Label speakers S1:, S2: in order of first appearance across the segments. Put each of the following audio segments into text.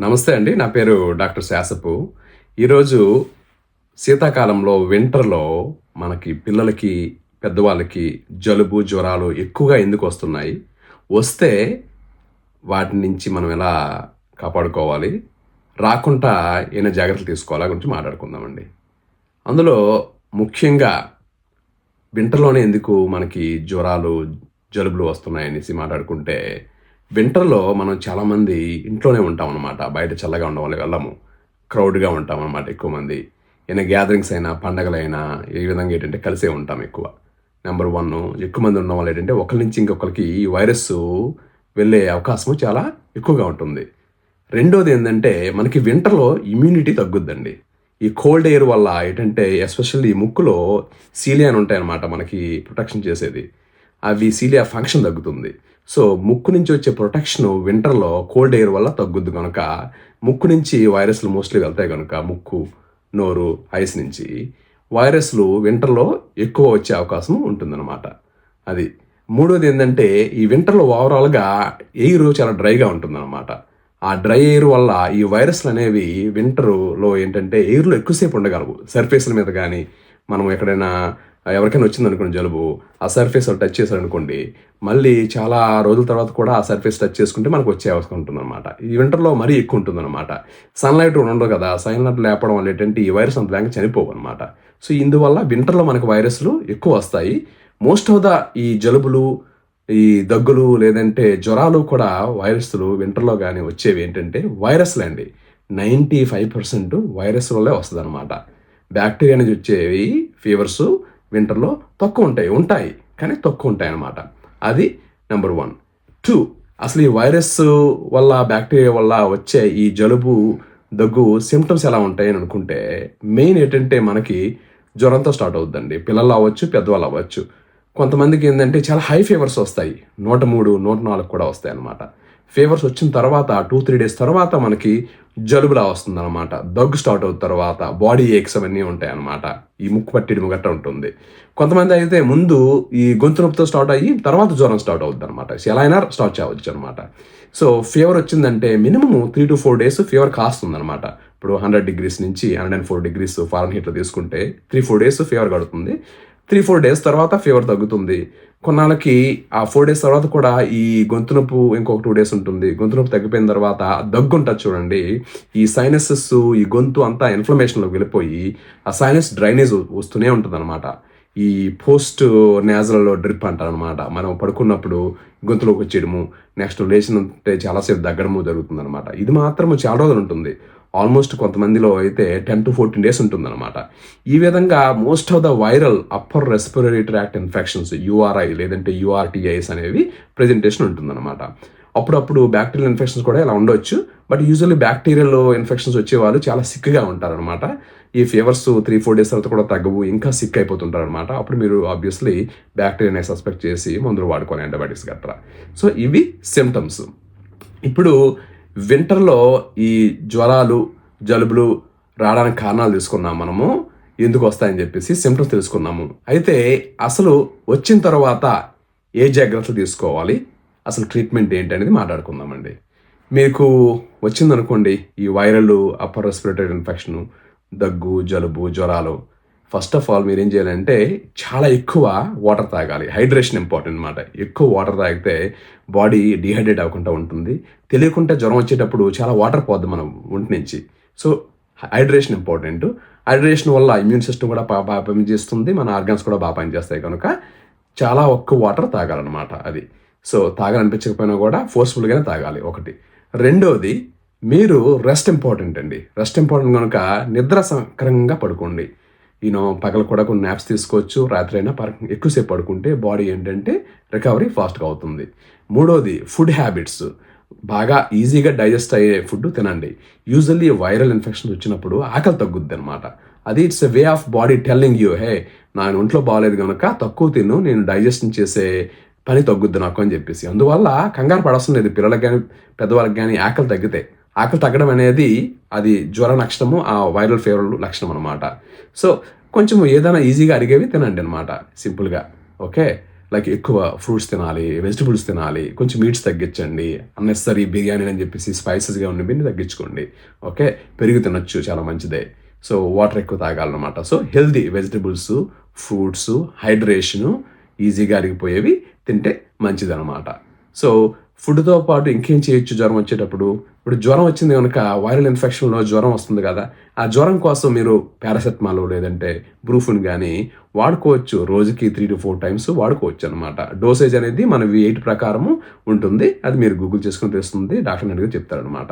S1: నమస్తే అండి. నా పేరు డాక్టర్ శాసపు. ఈరోజు శీతాకాలంలో వింటర్లో మనకి పిల్లలకి పెద్దవాళ్ళకి జలుబు జ్వరాలు ఎక్కువగా ఎందుకు వస్తున్నాయి? వస్తే వాటి నుంచి మనం ఎలా కాపాడుకోవాలి? రాకుండా ఏమైనా జాగ్రత్తలు తీసుకోవాలా గురించి మాట్లాడుకుందామండి. అందులో ముఖ్యంగా వింటర్లోనే ఎందుకు మనకి జ్వరాలు జలుబులు వస్తున్నాయి అనేసి మాట్లాడుకుంటే వింటర్లో మనం చాలామంది ఇంట్లోనే ఉంటాం అనమాట బయట చల్లగా ఉండడం వల్ల వెళ్ళము. క్రౌడ్గా ఉంటాం అనమాట ఎక్కువ మంది. ఏమైనా గ్యాదరింగ్స్ అయినా పండగలైనా ఏ విధంగా ఏంటంటే కలిసే ఉంటాం ఎక్కువ. నెంబర్ వన్ ఎక్కువ మంది ఉండడం వల్ల ఏంటంటే ఒకరి నుంచి ఇంకొకరికి ఈ వైరస్ వెళ్ళే అవకాశము చాలా ఎక్కువగా ఉంటుంది. రెండోది ఏంటంటే మనకి వింటర్లో ఇమ్యూనిటీ తగ్గుద్దండి. ఈ కోల్డ్ ఎయిర్ వల్ల ఏంటంటే ఎస్పెషల్లీ ముక్కులో సీలియన్ ఉంటాయన్నమాట మనకి ప్రొటెక్షన్ చేసేది. అవి సీలియా ఫంక్షన్ తగ్గుతుంది. సో ముక్కు నుంచి వచ్చే ప్రొటెక్షన్ వింటర్లో కోల్డ్ ఎయిర్ వల్ల తగ్గుద్ది కనుక ముక్కు నుంచి వైరస్లు మోస్ట్లీ వెళ్తాయి కనుక ముక్కు నోరు ఐస్ నుంచి వైరస్లు వింటర్లో ఎక్కువ వచ్చే అవకాశం ఉంటుందన్నమాట. అది మూడోది ఏంటంటే ఈ వింటర్లో ఓవరాల్గా ఎయిర్ చాలా డ్రైగా ఉంటుందన్నమాట. ఆ డ్రై ఎయిర్ వల్ల ఈ వైరస్లు అనేవి వింటర్లో ఏంటంటే ఎయిర్లో ఎక్కువసేపు ఉండగలవు. సర్ఫేస్ల మీద కానీ మనం ఎక్కడైనా ఎవరికైనా వచ్చింది అనుకోండి జలుబు ఆ సర్ఫేస్ టచ్ చేశారనుకోండి మళ్ళీ చాలా రోజుల తర్వాత కూడా ఆ సర్ఫేస్ టచ్ చేసుకుంటే మనకు వచ్చే అవసరం ఉంటుందన్నమాట. ఈ వింటర్లో మరీ ఎక్కువ ఉంటుందన్నమాట. సన్లైట్ ఉండదు కదా సన్లైట్ లేపడం వల్ల ఏంటంటే ఈ వైరస్ అంత వేగంగా చనిపోవు అనమాట సో ఇందువల్ల వింటర్లో మనకు వైరస్లు ఎక్కువ వస్తాయి. మోస్ట్ ఆఫ్ ద ఈ జలుబులు ఈ దగ్గులు లేదంటే జ్వరాలు కూడా వైరస్లు వింటర్లో కానీ వచ్చేవి ఏంటంటే వైరస్లు అండి. నైంటీ ఫైవ్ పర్సెంట్ వైరస్ వల్లే వస్తుంది అనమాట బ్యాక్టీరియా నుంచి వచ్చేవి ఫీవర్స్ వింటర్లో తక్కువ ఉంటాయి ఉంటాయి. కానీ తక్కువ ఉంటాయి అన్నమాట. అది నెంబర్ వన్ టూ అసలు ఈ వైరస్ వల్ల బ్యాక్టీరియా వల్ల వచ్చే ఈ జలుబు దగ్గు సిమ్టమ్స్ ఎలా ఉంటాయి అని అనుకుంటే మెయిన్ ఏంటంటే మనకి జ్వరంతో స్టార్ట్ అవుద్దండి. పిల్లలు అవ్వచ్చు పెద్దవాళ్ళు అవ్వచ్చు. కొంతమందికి ఏంటంటే చాలా హై ఫీవర్స్ వస్తాయి. నూట మూడు నూట నాలుగు కూడా వస్తాయి అన్నమాట. ఫీవర్స్ వచ్చిన తర్వాత టూ త్రీ డేస్ తర్వాత మనకి జలుబులా వస్తుంది అనమాట దగ్గు స్టార్ట్ అవుతున్న తర్వాత బాడీ ఏక్స్ అవన్నీ ఉంటాయి అనమాట ఈ ముక్కు పట్టిడి గట్ట ఉంటుంది. కొంతమంది అయితే ముందు ఈ గొంతు నొప్పితో స్టార్ట్ అయ్యి తర్వాత జ్వరం స్టార్ట్ అవుతుంది అనమాట ఎలా అయినా స్టార్ట్ చేయవచ్చు అనమాట సో ఫీవర్ వచ్చిందంటే minimum three to four days fever కాస్తుంది అనమాట ఇప్పుడు హండ్రెడ్ డిగ్రీస్ నుంచి hundred and four degrees foreign హీట్లో తీసుకుంటే త్రీ ఫోర్ డేస్ ఫీవర్ కడుతుంది. త్రీ ఫోర్ డేస్ తర్వాత ఫీవర్ తగ్గుతుంది. కొన్నాళ్ళకి ఆ ఫోర్ డేస్ తర్వాత కూడా ఈ గొంతు నొప్పు ఇంకొక టూ డేస్ ఉంటుంది. గొంతు నొప్పి తగ్గిపోయిన తర్వాత దగ్గు ఉంటుంది చూడండి. ఈ సైనసెస్ ఈ గొంతు అంతా ఇన్ఫ్లమేషన్లోకి వెళ్ళిపోయి ఆ సైనస్ డ్రైనేజ్ వస్తూనే ఉంటుంది అనమాట ఈ పోస్ట్ నేజల్లో డ్రిప్ అంటారు అనమాట మనం పడుకున్నప్పుడు గొంతులోకి వచ్చేయడము నెక్స్ట్ లేచినంటే చాలాసేపు దగ్గడము జరుగుతుంది అనమాట ఇది మాత్రం చాలా రోజులు ఉంటుంది. ఆల్మోస్ట్ కొంతమందిలో అయితే టెన్ టు ఫోర్టీన్ డేస్ ఉంటుందన్నమాట. ఈ విధంగా most of the viral upper respiratory tract infections URI లేదంటే యూఆర్టీఐస్ అనేవి ప్రెజెంటేషన్ ఉంటుందన్నమాట. అప్పుడప్పుడు బ్యాక్టీరియల్ ఇన్ఫెక్షన్స్ కూడా ఇలా ఉండొచ్చు. బట్ యూజువల్లీ బ్యాక్టీరియల్ ఇన్ఫెక్షన్స్ వచ్చే వాళ్ళు చాలా సిక్గా ఉంటారనమాట ఈ ఫీవర్స్ త్రీ ఫోర్ డేస్ తర్వాత కూడా తగ్గవు ఇంకా సిక్ అయిపోతుంటారు అనమాట అప్పుడు మీరు ఆబ్వియస్లీ బ్యాక్టీరియాని సస్పెక్ట్ చేసి మందులు వాడుకోవాలి యాంటీబయాటిక్స్ గట్రా సో ఇవి సిమ్టమ్స్ ఇప్పుడు వింటర్లో ఈ జ్వరాలు జలుబులు రావడానికి కారణాలు తీసుకున్నాం మనము. ఎందుకు వస్తాయని చెప్పేసి సిమ్టమ్స్ తెలుసుకున్నాము. అయితే అసలు వచ్చిన తర్వాత ఏ జాగ్రత్తలు తీసుకోవాలి? అసలు ట్రీట్మెంట్ ఏంటి అనేది మాట్లాడుకుందామండి. మీకు వచ్చిందనుకోండి ఈ వైరల్ అప్పర్ రెస్పిరేటరీ ఇన్ఫెక్షన్ దగ్గు జలుబు జ్వరాలు ఫస్ట్ ఆఫ్ ఆల్ మీరు ఏం చేయాలంటే చాలా ఎక్కువ వాటర్ తాగాలి. హైడ్రేషన్ ఇంపార్టెంట్ అనమాట ఎక్కువ వాటర్ తాగితే బాడీ డిహైడ్రేట్ అవ్వకుండా ఉంటుంది. తెలియకుండా జ్వరం వచ్చేటప్పుడు చాలా వాటర్ పోద్ది మనం ఒంటి నుంచి. సో హైడ్రేషన్ ఇంపార్టెంట్ హైడ్రేషన్ వల్ల ఇమ్యూన్ సిస్టమ్ కూడా బాగా పనిచేస్తుంది. మన ఆర్గాన్స్ కూడా బాగా పనిచేస్తాయి కనుక చాలా ఒక్క వాటర్ తాగాలన్నమాట అది. సో తాగాలనిపించకపోయినా కూడా ఫోర్స్ఫుల్గానే తాగాలి ఒకటి. రెండోది మీరు రెస్ట్ ఇంపార్టెంట్ అండి. రెస్ట్ ఇంపార్టెంట్ కనుక నిద్ర సక్రంగా పడుకోండి. యూనో పగలు కూడా కొన్ని నాప్స్ తీసుకోవచ్చు. రాత్రి అయినా ఎక్కువసేపు పడుకుంటే బాడీ ఏంటంటే రికవరీ ఫాస్ట్గా అవుతుంది. మూడోది ఫుడ్ హ్యాబిట్స్ బాగా ఈజీగా డైజెస్ట్ అయ్యే ఫుడ్ తినండి. యూజువల్లీ వైరల్ ఇన్ఫెక్షన్ వచ్చినప్పుడు ఆకలి తగ్గుద్ది అనమాట అది it's a way of body telling you hey నా ఒంట్లో బాగాలేదు కనుక తక్కువ తిను నేను డైజెషన్ చేసే పని తగ్గుద్ది నాకు అని చెప్పేసి. అందువల్ల కంగారు పడవలసిన లేదు. పిల్లలకు కానీ పెద్దవాళ్ళకి కానీ ఆకలి తగ్గితే. ఆకలి తగ్గడం అనేది అది జ్వర లక్షణము ఆ వైరల్ ఫీవర్ లక్షణం అనమాట సో కొంచెం ఏదైనా ఈజీగా అడిగేవి తినండి అనమాట సింపుల్గా ఓకే? లైక్ ఎక్కువ ఫ్రూట్స్ తినాలి వెజిటబుల్స్ తినాలి కొంచెం మీట్స్ తగ్గించండి అన్నెసరీ బిర్యానీ అని చెప్పేసి స్పైసెస్గా ఉన్నవి తగ్గించుకోండి. ఓకే? పెరుగు తినొచ్చు చాలా మంచిదే. సో వాటర్ ఎక్కువ తాగాలన్నమాట. So healthy vegetables fruits hydration ఈజీగా అరిగిపోయేవి తింటే మంచిదన్నమాట. సో ఫుడ్తో పాటు ఇంకేం చేయొచ్చు జ్వరం వచ్చేటప్పుడు? ఇప్పుడు జ్వరం వచ్చింది కనుక వైరల్ ఇన్ఫెక్షన్లో జ్వరం వస్తుంది కదా ఆ జ్వరం కోసం మీరు పారాసెటమాల్ లేదంటే బ్రూఫున్ కానీ వాడుకోవచ్చు. రోజుకి త్రీ టు ఫోర్ టైమ్స్ వాడుకోవచ్చు అనమాట డోసేజ్ అనేది మన ఎయిట్ ప్రకారము ఉంటుంది. అది మీరు గూగుల్ చేసుకుని తెలుస్తుంది. డాక్టర్ అడిగి చెప్తారనమాట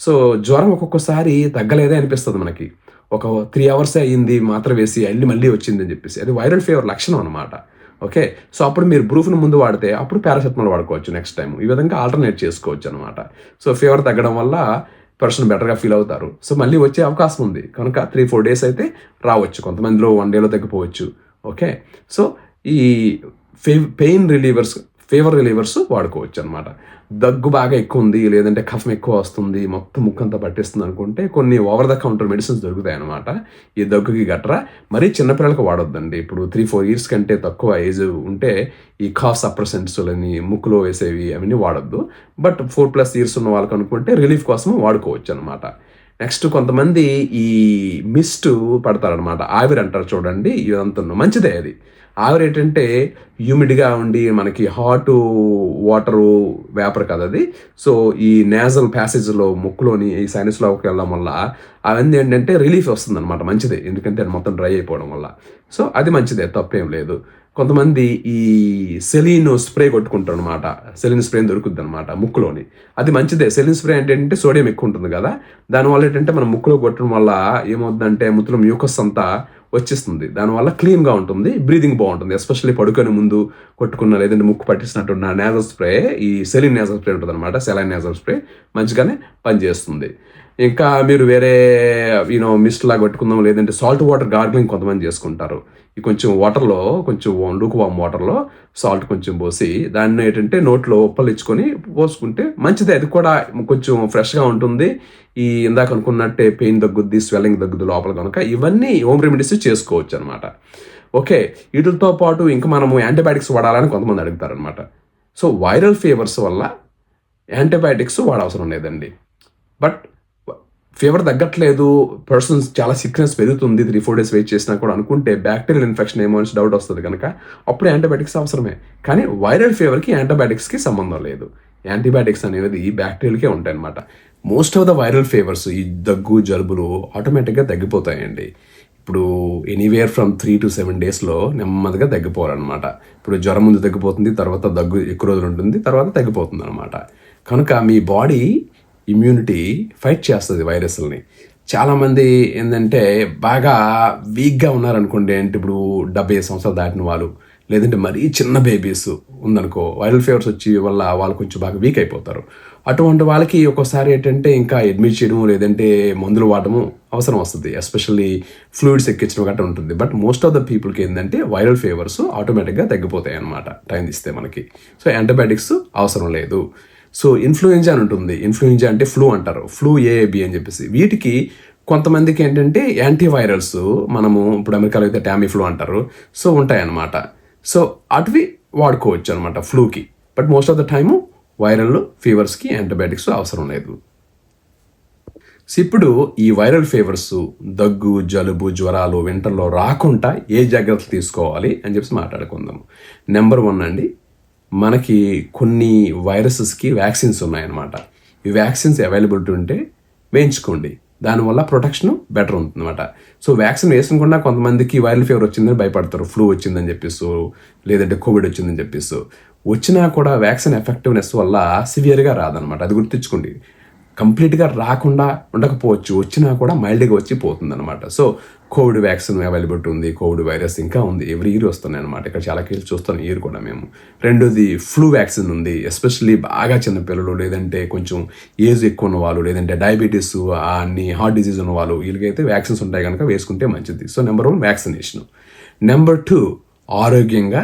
S1: సో జ్వరం ఒక్కొక్కసారి తగ్గలేదే అనిపిస్తుంది మనకి. ఒక త్రీ అవర్స్ అయ్యింది మాత్రం వేసి అల్లి మళ్ళీ వచ్చింది అని చెప్పేసి. అది వైరల్ ఫీవర్ లక్షణం అనమాట ఓకే? సో అప్పుడు మీరు బ్రూఫ్ను ముందు వాడితే అప్పుడు పారాసెటమాల్ వాడుకోవచ్చు నెక్స్ట్ టైం ఈ విధంగా ఆల్టర్నేట్ చేసుకోవచ్చు అనమాట సో ఫీవర్ తగ్గడం వల్ల పర్సన్ బెటర్గా ఫీల్ అవుతారు. సో మళ్ళీ వచ్చే అవకాశం ఉంది. కనుక త్రీ ఫోర్ డేస్ అయితే రావచ్చు. కొంతమందిలో వన్ డేలో తగ్గిపోవచ్చు. ఓకే? సో ఈ ఫే పెయిన్ రిలీవర్స్ ఫీవర్ రిలీవర్స్ వాడుకోవచ్చు అనమాట దగ్గు బాగా ఎక్కువ ఉంది లేదంటే కఫం ఎక్కువ వస్తుంది మొత్తం ముక్కంతా పట్టేస్తుంది అనుకుంటే కొన్ని ఓవర్ ద కౌంటర్ మెడిసిన్స్ దొరుకుతాయి అనమాట ఈ దగ్గుకి గట్రా మరీ చిన్నపిల్లలకు వాడొద్దండి. ఇప్పుడు త్రీ ఫోర్ ఇయర్స్ కంటే తక్కువ ఏజ్ ఉంటే ఈ కాఫ్ సప్రెసెంట్స్లని ముక్కులో వేసేవి అవన్నీ వాడొద్దు. బట్ ఫోర్ ప్లస్ ఇయర్స్ ఉన్న వాళ్ళకి అనుకుంటే రిలీఫ్ కోసం వాడుకోవచ్చు అనమాట నెక్స్ట్ కొంతమంది ఈ మిస్ట్ పడతారనమాట ఆవిరి అంటారు చూడండి ఇదంతా మంచిదే అది. ఆవిరి ఏంటంటే హ్యూమిడ్గా ఉండి మనకి హాట్ వాటరు వేపర్ కదా అది. సో ఈ నేజల్ ప్యాసేజ్లో ముక్కులోని ఈ సైనస్లోకి వెళ్ళడం వల్ల అవన్నీ ఏంటంటే రిలీఫ్ వస్తుంది అనమాట మంచిదే. ఎందుకంటే అది మొత్తం డ్రై అయిపోవడం వల్ల. సో అది మంచిదే. తప్పేం లేదు. కొంతమంది ఈ సెలీన్ స్ప్రే కొట్టుకుంటారు అనమాట సెలిన్ స్ప్రే దొరుకుద్ది అనమాట ముక్కులోని. అది మంచిదే. సెలిన్ స్ప్రే అంటే ఏంటంటే సోడియం ఎక్కువ ఉంటుంది కదా. దానివల్ల ఏంటంటే మనం ముక్కులో కొట్టడం వల్ల ఏమవుతుందంటే ముత్తులో మ్యూకస్ అంతా వచ్చేస్తుంది. దానివల్ల క్లీన్గా ఉంటుంది బ్రీదింగ్ బాగుంటుంది. ఎస్పెషల్లీ పడుకొని ముందు కొట్టుకున్న లేదంటే ముక్కు పట్టించినట్టున్న నేజల్ స్ప్రే ఈ సెలిన్ నేజల్ స్ప్రే ఉంటుంది అనమాట సెలైన్ నేజల్ స్ప్రే మంచిగానే పనిచేస్తుంది. ఇంకా మీరు వేరే యూనో మిస్ట్ లాగా కొట్టుకుందాం లేదంటే సాల్ట్ వాటర్ గార్గ్లింగ్ కొంతమంది చేసుకుంటారు. ఈ కొంచెం వాటర్లో కొంచెం లూక్ వామ్ వాటర్లో సాల్ట్ కొంచెం పోసి దాన్ని ఏంటంటే నోట్లో ఉప్పలిచ్చుకొని పోసుకుంటే మంచిదే. అది కూడా కొంచెం ఫ్రెష్గా ఉంటుంది. ఈ ఇందాక అనుకున్నట్టే పెయిన్ తగ్గుద్ది స్వెల్లింగ్ తగ్గుద్ది లోపల కనుక ఇవన్నీ హోమ్ రెమెడీస్ చేసుకోవచ్చు అనమాట ఓకే వీటితో పాటు ఇంకా మనము యాంటీబయాటిక్స్ వాడాలని కొంతమంది అడుగుతారనమాట సో వైరల్ ఫీవర్స్ వల్ల యాంటీబయాటిక్స్ వాడవసరం లేదండి బట్ ఫీవర్ తగ్గట్లేదు పర్సన్స్ చాలా సిక్నెస్ పెరుగుతుంది త్రీ ఫోర్ డేస్ వెయిట్ చేసినా కూడా అనుకుంటే బ్యాక్టీరియల్ ఇన్ఫెక్షన్ ఏమో అని డౌట్ వస్తుంది కనుక అప్పుడు యాంటీబయాటిక్స్ అవసరమే. కానీ వైరల్ ఫీవర్కి యాంటీబయాటిక్స్కి సంబంధం లేదు. యాంటీబయాటిక్స్ అనేది బ్యాక్టీరియల్కే ఉంటాయి అనమాట most of the viral fevers ఈ దగ్గు జలుబులు ఆటోమేటిక్గా తగ్గిపోతాయండి. ఇప్పుడు anywhere from three to seven డేస్లో నెమ్మదిగా తగ్గిపోవాలన్నమాట. ఇప్పుడు జ్వరం ముందు తగ్గిపోతుంది తర్వాత దగ్గు ఎక్కువ రోజులు ఉంటుంది తర్వాత తగ్గిపోతుంది అనమాట కనుక మీ బాడీ ఇమ్యూనిటీ ఫైట్ చేస్తుంది వైరస్లని. చాలామంది ఏంటంటే బాగా వీక్గా ఉన్నారనుకోండి అంటే ఇప్పుడు డెబ్బై సంవత్సరాలు దాటిన వాళ్ళు లేదంటే మరీ చిన్న బేబీస్ ఉందనుకో వైరల్ ఫీవర్స్ వచ్చి వల్ల వాళ్ళు కొంచెం బాగా వీక్ అయిపోతారు. అటువంటి వాళ్ళకి ఒక్కోసారి ఏంటంటే ఇంకా అడ్మిట్ చేయడం లేదంటే మందులు వాడటము అవసరం వస్తుంది. ఎస్పెషల్లీ ఫ్లూయిడ్స్ ఎక్కించడం గట్రా ఉంటుంది. బట్ మోస్ట్ ఆఫ్ ద పీపుల్కి ఏంటంటే వైరల్ ఫీవర్స్ ఆటోమేటిక్గా తగ్గిపోతాయి అనమాట టైం ఇస్తే మనకి. సో యాంటీబయాటిక్స్ అవసరం లేదు. సో ఇన్ఫ్లుయెంజా అని ఉంటుంది. ఇన్ఫ్లుయెంజా అంటే ఫ్లూ అంటారు. ఫ్లూ ఏఏబి అని చెప్పేసి. వీటికి కొంతమందికి ఏంటంటే యాంటీవైరల్స్ మనము ఇప్పుడు అమెరికాలో అయితే టామీ ఫ్లూ అంటారు. సో ఉంటాయన్నమాట. సో అటువి వాడుకోవచ్చు అనమాట ఫ్లూకి but most of the time viral ఫీవర్స్కి antibiotics అవసరం లేదు. సో ఇప్పుడు ఈ వైరల్ ఫీవర్స్ దగ్గు జలుబు జ్వరాలు వింటర్లో రాకుండా ఏ జాగ్రత్తలు తీసుకోవాలి అని చెప్పి మాట్లాడుకుందాము నెంబర్ వన్ అండి మనకి కొన్ని వైరసెస్కి వ్యాక్సిన్స్ ఉన్నాయన్నమాట. ఈ వ్యాక్సిన్స్ అవైలబిలిటీ ఉంటే వేయించుకోండి. దానివల్ల ప్రొటెక్షన్ బెటర్ ఉంటుందన్నమాట. సో వ్యాక్సిన్ వేసుకుండా కొంతమందికి వైరల్ ఫీవర్ వచ్చిందని భయపడతారు. ఫ్లూ వచ్చిందని చెప్పేసి లేదంటే కోవిడ్ వచ్చిందని చెప్పేసి వచ్చినా కూడా వ్యాక్సిన్ ఎఫెక్టివ్నెస్ వల్ల సివియర్గా రాదనమాట అది గుర్తించుకోండి. కంప్లీట్గా రాకుండా ఉండకపోవచ్చు వచ్చినా కూడా మైల్డ్గా వచ్చి పోతుంది అనమాట సో కోవిడ్ వ్యాక్సిన్ అవైలబిలిటీ ఉంది కోవిడ్ వైరస్ ఇంకా ఉంది ఎవ్రీ ఇయర్ వస్తున్నాయి అనమాట ఇక్కడ చాలా కేసులు చూస్తాం ఇయర్ కూడా మేము. రెండోది ఫ్లూ వ్యాక్సిన్ ఉంది ఎస్పెషల్లీ బాగా చిన్న పిల్లలు లేదంటే కొంచెం ఏజ్ ఎక్కువ ఉన్న వాళ్ళు లేదంటే డయాబెటీస్ అన్ని హార్ట్ డిసీజ్ ఉన్న వాళ్ళు వీళ్ళకైతే వ్యాక్సిన్స్ ఉంటాయి కనుక వేసుకుంటే మంచిది. So number one vaccination. Number two ఆరోగ్యంగా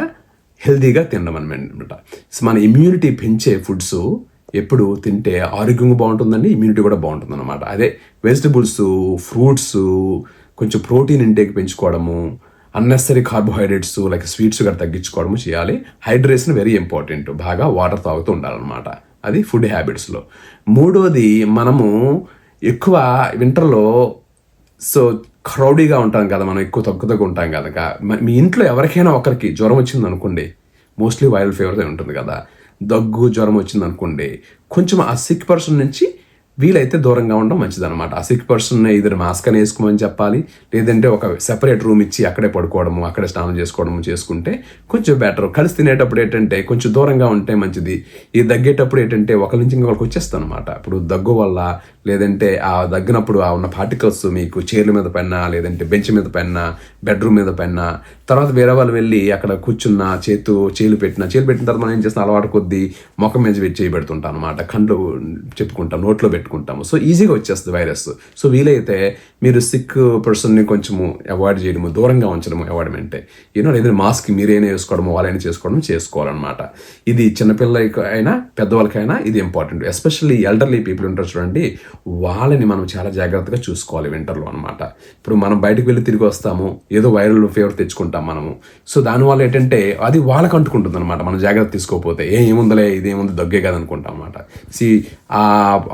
S1: హెల్తీగా తినడం అనమాట సో మన ఇమ్యూనిటీ పెంచే ఫుడ్స్ ఎప్పుడు తింటే ఆరోగ్యంగా బాగుంటుందండి ఇమ్యూనిటీ కూడా బాగుంటుంది అనమాట అదే వెజిటబుల్స్ ఫ్రూట్స్ కొంచెం ప్రోటీన్ ఇంటేక్ పెంచుకోవడము అన్నెసరీ కార్బోహైడ్రేట్స్ లైక్ స్వీట్స్ కూడా తగ్గించుకోవడము చేయాలి. హైడ్రేషన్ వెరీ ఇంపార్టెంట్ బాగా వాటర్ తాగుతూ ఉండాలన్నమాట. అది ఫుడ్ హ్యాబిట్స్లో మూడోది మనము ఎక్కువ వింటర్లో సో క్రౌడీగా ఉంటాం కదా మనం ఎక్కువ తగ్గు తగ్గు ఉంటాం కదా మీ ఇంట్లో ఎవరికైనా ఒకరికి జ్వరం వచ్చింది అనుకోండి మోస్ట్లీ వైరల్ ఫీవర్ ఉంటుంది కదా. దగ్గు జ్వరం వచ్చింది అనుకోండి కొంచెం ఆ సిక్ పర్సన్ నుంచి వీలైతే దూరంగా ఉండడం మంచిదన్నమాట. ఆ సిక్ పర్సన్ ఇద్దరు మాస్క్ అని వేసుకోమని చెప్పాలి లేదంటే ఒక సెపరేట్ రూమ్ ఇచ్చి అక్కడే పడుకోవడము అక్కడే స్నానం చేసుకోవడము చేసుకుంటే కొంచెం బెటర్ కలిసి తినేటప్పుడు ఏంటంటే కొంచెం దూరంగా ఉంటే మంచిది. ఈ దగ్గేటప్పుడు ఏంటంటే ఒకరి నుంచి ఇంకొకరికి వచ్చేస్తాను అనమాట ఇప్పుడు దగ్గు వల్ల లేదంటే ఆ దగ్గినప్పుడు ఆ ఉన్న పార్టికల్స్ మీకు చైర్ల మీద పైన లేదంటే బెంచ్ మీద పైన బెడ్రూమ్ మీద పైన తర్వాత వేరే వాళ్ళు వెళ్ళి అక్కడ కూర్చున్న చేతు చేలు పెట్టిన చేలు పెట్టిన తర్వాత మనం ఏం చేస్తాం? అలవాటు కొద్దీ ముఖం మీద చేయి పెడుతుంటాం అనమాట కండ్లు చెప్పుకుంటాం నోట్లో పెట్టుకుంటాము. సో ఈజీగా వచ్చేస్తుంది వైరస్ సో వీలైతే మీరు సిక్ పర్సన్ని కొంచెము అవాయిడ్ చేయడము దూరంగా ఉంచడము అవాయిడ్ అంటే యూనో లేదంటే మాస్క్ మీరైనా వేసుకోవడము వాళ్ళైనా చేసుకోవడం చేసుకోవాలన్నమాట. ఇది చిన్నపిల్లలకి అయినా పెద్దవాళ్ళకైనా ఇది ఇంపార్టెంట్ ఎస్పెషల్లీ ఎల్డర్లీ పీపుల్ ఉంటారు చూడండి వాళ్ళని మనం చాలా జాగ్రత్తగా చూసుకోవాలి వింటర్లో అనమాట ఇప్పుడు మనం బయటకు వెళ్ళి తిరిగి వస్తాము ఏదో వైరల్ ఫీవర్ తెచ్చుకుంటాం మనము. సో దానివల్ల ఏంటంటే అది వాళ్ళకి అంటుకుంటుంది అనమాట మనం జాగ్రత్త తీసుకోకపోతే ఏ ఏముందలే ఇదేముంది దగ్గే కదనుకుంటాం అనమాట సి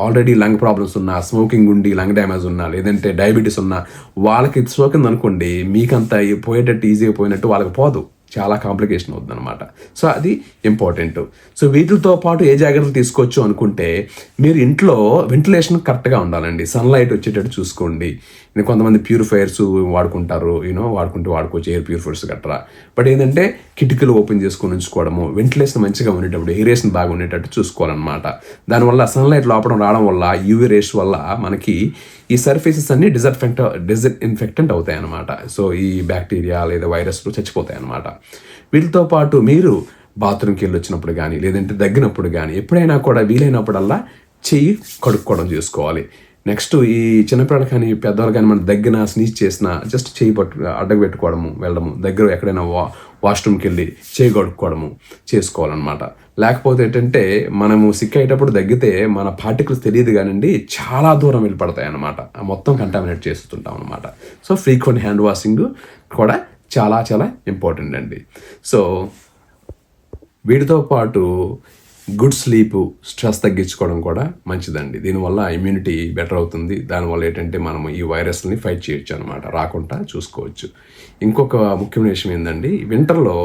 S1: ఆల్రెడీ లంగ్ ప్రాబ్లమ్స్ ఉన్నా స్మోకింగ్ ఉండి లంగ్ డ్యామేజ్ ఉన్నా లేదంటే డయాబెటీస్ ఉన్నా వాళ్ళకి సోకింది అనుకోండి మీకంతా పోయేటట్టు ఈజీగా పోయినట్టు వాళ్ళకి పోదు. చాలా కాంప్లికేషన్ అవుతుంది అనమాట సో అది ఇంపార్టెంట్ సో వీటితో పాటు ఏ జాగ్రత్తలు తీసుకోవచ్చు అనుకుంటే మీరు ఇంట్లో వెంటిలేషన్ కరెక్ట్గా ఉండాలండి. సన్లైట్ వచ్చేటట్టు చూసుకోండి. కొంతమంది ప్యూరిఫైయర్స్ వాడుకుంటారు యూనో వాడుకుంటూ వాడుకోవచ్చు ఎయిర్ ప్యూరిఫైర్స్ గట్రా బట్ ఏంటంటే కిటికీలు ఓపెన్ చేసుకొని ఉంచుకోవడము వెంటిలేషన్ మంచిగా ఉండేటప్పుడు ఎయిరేషన్ బాగా ఉండేటట్టు చూసుకోవాలన్నమాట. దానివల్ల సన్లైట్ లోపడం రావడం వల్ల యూవీ రేస్ వల్ల మనకి ఈ సర్ఫేసెస్ అన్ని డిజర్ఫెక్ట్ డిజఇన్ఫెక్టెంట్ అవుతాయి అన్నమాట సో ఈ బ్యాక్టీరియా లేదా వైరస్లు చచ్చిపోతాయి అన్నమాట వీటితో పాటు మీరు బాత్రూమ్కి వెళ్ళి వచ్చినప్పుడు కానీ లేదంటే దగ్గినప్పుడు కానీ ఎప్పుడైనా కూడా వీలైనప్పుడల్లా చెయ్యి కడుక్కోవడం చేసుకోవాలి. నెక్స్ట్ ఈ చిన్నపిల్లలు కానీ పెద్దవాళ్ళు కానీ మన దగ్గర స్నీచ్ చేసిన జస్ట్ చేయి పట్టు అడ్డకు పెట్టుకోవడము వెళ్ళడము దగ్గర ఎక్కడైనా వా వాష్రూమ్కి వెళ్ళి చేయి కడుక్కోవడము చేసుకోవాలన్నమాట. లేకపోతే ఏంటంటే మనము సిక్ అయ్యేటప్పుడు దగ్గితే మన పార్టికల్స్ తెలియదు కానివ్వండి చాలా దూరం వెళ్ళి పడతాయి అన్నమాట మొత్తం కంటామినేట్ చేస్తుంటాం అనమాట సో ఫ్రీక్వెంట్ హ్యాండ్ వాషింగ్ కూడా చాలా చాలా ఇంపార్టెంట్ అండి. సో వీటితో పాటు గుడ్ స్లీప్ స్ట్రెస్ తగ్గించుకోవడం కూడా మంచిదండి. దీనివల్ల ఇమ్యూనిటీ బెటర్ అవుతుంది. దానివల్ల ఏంటంటే మనం ఈ వైరస్ని ఫైట్ చేయొచ్చు అనమాట రాకుండా చూసుకోవచ్చు. ఇంకొక ముఖ్యమైన విషయం ఏంటండి వింటర్లో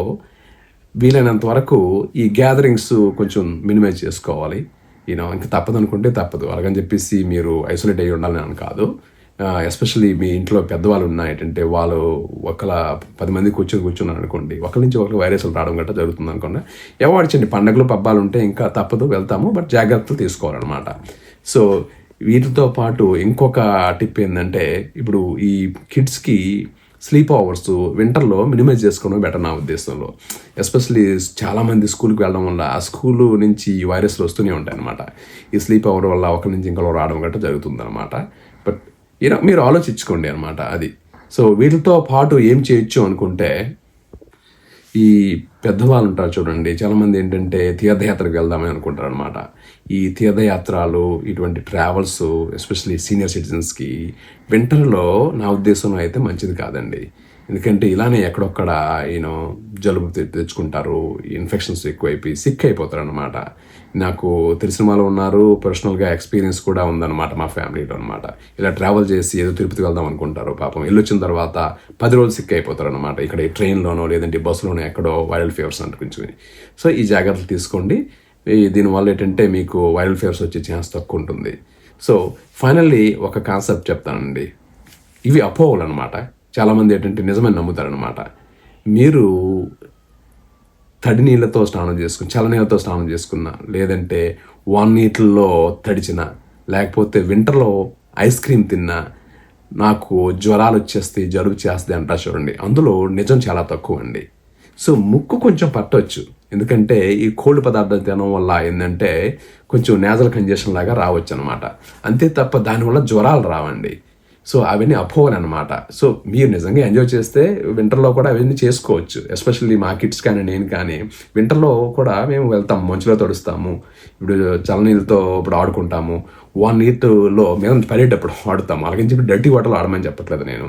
S1: వీలైనంత వరకు ఈ గ్యాదరింగ్స్ కొంచెం మినిమైజ్ చేసుకోవాలి. ఈయన ఇంకా తప్పదు అనుకుంటే తప్పదు. అలాగని చెప్పేసి మీరు ఐసోలేట్ అయ్యి ఉండాలని అని కాదు. ఎస్పెషల్లీ మీ ఇంట్లో పెద్దవాళ్ళు ఉన్నాయంటే ఏంటంటే వాళ్ళు ఒకళ్ళ పది మంది కూర్చొని కూర్చున్నారు అనుకోండి ఒకరి నుంచి ఒకరికి వైరస్లు రావడం గట్రా జరుగుతుంది అనుకోండి అవాయిడ్ చేయండి పండగలు పబ్బాలు ఉంటే ఇంకా తప్పదు వెళ్తాము బట్ జాగ్రత్తలు తీసుకోవాలన్నమాట. సో వీటితో పాటు ఇంకొక టిప్ ఏంటంటే ఇప్పుడు ఈ కిడ్స్కి స్లీప్ అవర్స్ వింటర్లో మినిమైజ్ చేసుకోవడం బెటర్ నా ఉద్దేశంలో. ఎస్పెషల్లీ చాలామంది స్కూల్కి వెళ్ళడం వల్ల ఆ స్కూల్ నుంచి ఈ వైరస్లు వస్తూనే ఉంటాయి అనమాట ఈ స్లీప్ అవర్ వల్ల ఒకరి నుంచి ఇంకొకరు రావడం గట్రా జరుగుతుంది అనమాట బట్ యూనో మీరు ఆలోచించుకోండి అనమాట అది. సో వీటితో పాటు ఏం చేయొచ్చు అనుకుంటే ఈ పెద్దవాళ్ళు ఉంటారు చూడండి చాలామంది ఏంటంటే తీర్థయాత్రకు వెళ్దామని అనుకుంటారు అనమాట ఈ తీర్థయాత్రలు ఇటువంటి ట్రావెల్స్ ఎస్పెషల్లీ సీనియర్ సిటిజన్స్కి వింటర్లో నా ఉద్దేశంలో అయితే మంచిది కాదండి. ఎందుకంటే ఇలానే ఎక్కడొక్కడ ఈయన జలుబు తె- తెచ్చుకుంటారు ఇన్ఫెక్షన్స్ ఎక్కువైపోయి సిక్ అయిపోతారు అనమాట నాకు తెలిసిన వాళ్ళు ఉన్నారు పర్సనల్గా ఎక్స్పీరియన్స్ కూడా ఉందన్నమాట మా ఫ్యామిలీలో అనమాట ఇలా ట్రావెల్ చేసి ఏదో తిరుపతికి వెళ్దాం అనుకుంటారు పాపం. వెళ్ళొచ్చిన తర్వాత పది రోజులు సిక్ అయిపోతారు అనమాట ఇక్కడ ఈ ట్రైన్లోనో లేదంటే బస్సులోనో ఎక్కడో వైరల్ ఫీవర్స్ అంటుకుంచుకుని సో ఈ జాగ్రత్తలు తీసుకోండి. దీనివల్ల ఏంటంటే మీకు వైరల్ ఫీవర్స్ వచ్చే ఛాన్స్ తక్కువ ఉంటుంది. సో ఫైనల్లీ ఒక కాన్సెప్ట్ చెప్తానండి. ఇవి అపోహలు అనమాట చాలామంది ఏంటంటే నిజమని నమ్ముతారనమాట మీరు తడి నీళ్ళతో స్నానం చేసుకుని చల్ల నీళ్ళతో స్నానం చేసుకున్నా లేదంటే వాన్ నీటిల్లో తడిచిన లేకపోతే వింటర్లో ఐస్ క్రీమ్ తిన్నా నాకు జ్వరాలు వచ్చేస్తాయి జలుబు చేస్తాయి అంటారు చూడండి. అందులో నిజం చాలా తక్కువ అండి. సో ముక్కు కొంచెం పట్టవచ్చు ఎందుకంటే ఈ కోల్డ్ పదార్థం తినడం వల్ల ఏంటంటే కొంచెం నేజల్ కంజెషన్ లాగా రావచ్చు అనమాట అంతే తప్ప దానివల్ల జ్వరాలు రావండి. సో అవన్నీ అపోహలు అనమాట సో మీరు నిజంగా ఎంజాయ్ చేస్తే వింటర్లో కూడా అవన్నీ చేసుకోవచ్చు. ఎస్పెషల్లీ మా కిడ్స్ కానీ నేను కానీ. వింటర్లో కూడా మేము వెళ్తాము మంచులో తడుస్తాము. ఇప్పుడు చల్లనీళ్ళతో ఇప్పుడు ఆడుకుంటాము. వన్ ఇయర్లో మేము పడేటప్పుడు ఆడుతాము. అలాగని చెప్పి డర్టీ వాటర్లో ఆడమని చెప్పట్లేదు నేను.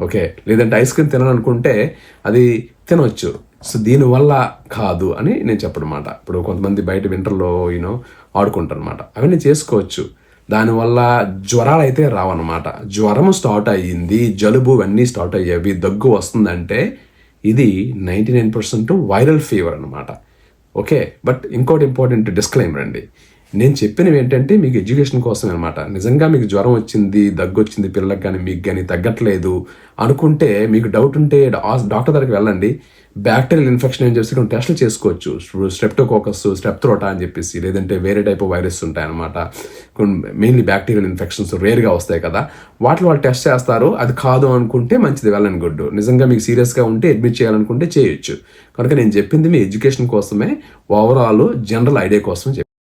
S1: ఓకే లేదంటే ఐస్ క్రీమ్ తినాలనుకుంటే అది తినవచ్చు సో దీనివల్ల కాదు అని నేను చెప్పడమాట ఇప్పుడు కొంతమంది బయట వింటర్లో యూనో ఆడుకుంటారు అనమాట అవన్నీ చేసుకోవచ్చు. దానివల్ల జ్వరాలు అయితే రావన్నమాట. జ్వరం స్టార్ట్ అయ్యింది జలుబు అన్నీ స్టార్ట్ అయ్యేవి. దగ్గు వస్తుందంటే ఇది ninety nine percent viral fever అనమాట ఓకే బట్ ఇంకోటి ఇంపార్టెంట్ డిస్క్లైమర్ అండి. నేను చెప్పినవి ఏంటంటే మీకు ఎడ్యుకేషన్ కోసం అనమాట నిజంగా మీకు జ్వరం వచ్చింది దగ్గు వచ్చింది పిల్లలకు కానీ మీకు కానీ తగ్గట్లేదు అనుకుంటే మీకు డౌట్ ఉంటే డాక్టర్ దగ్గరికి వెళ్ళండి. బ్యాక్టీరియల్ ఇన్ఫెక్షన్ ఏం చేసి కొన్ని టెస్టులు చేసుకోవచ్చు. స్ట్రెప్టోకోకస్ స్ట్రెప్త్రోటా అని చెప్పేసి లేదంటే వేరే టైప్ వైరస్ ఉంటాయన్నమాట. మెయిన్లీ బ్యాక్టీరియల్ ఇన్ఫెక్షన్స్ రేర్గా వస్తాయి కదా. వాటిలో వాళ్ళు టెస్ట్ చేస్తారు. అది కాదు అనుకుంటే మంచిది వెళ్ళని గుడ్. నిజంగా మీకు సీరియస్గా ఉంటే అడ్మిట్ చేయాలనుకుంటే చేయొచ్చు. కనుక నేను చెప్పింది మీ ఎడ్యుకేషన్ కోసమే. ఓవరాల్ జనరల్ ఐడియా కోసం